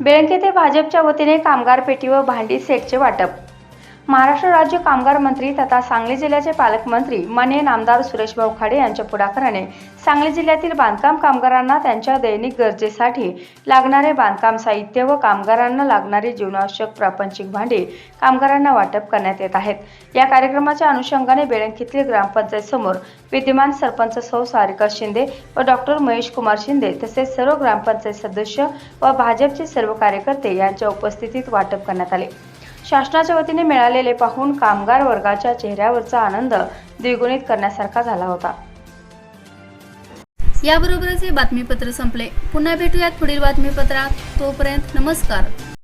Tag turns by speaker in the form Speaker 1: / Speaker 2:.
Speaker 1: बेळंकी ते भाजपच्या वतीने कामगार पेटी व भांडी सेटचे वाटप. महाराष्ट्र राज्य कामगार मंत्री तथा सांगली जिल्ह्याचे पालकमंत्री मने नामदार सुरेशभाऊ खाडे यांच्या पुढाकाराने सांगली जिल्ह्यातील बांधकाम कामगारांना त्यांच्या दैनिक गरजेसाठी लागणारे बांधकाम साहित्य व कामगारांना लागणारी जीवनावश्यक प्रापंचिक भांडी कामगारांना वाटप करण्यात येत आहेत. या कार्यक्रमाच्या अनुषंगाने बेळंकीतील ग्रामपंचायत समोर विद्यमान सरपंच सौ सारिका शिंदे व डॉक्टर महेश कुमार शिंदे तसेच सर्व ग्रामपंचायत सदस्य व भाजपचे सर्व कार्यकर्ते यांच्या उपस्थितीत वाटप करण्यात आले. शासनाच्या वतीने मिळालेले पाहून कामगार वर्गाच्या चेहऱ्यावरचा आनंद द्विगुणित करण्यासारखा झाला होता.
Speaker 2: याबरोबरच हे बातमीपत्र संपले. पुन्हा भेटूयात पुढील बातमीपत्रात. तोपर्यंत नमस्कार.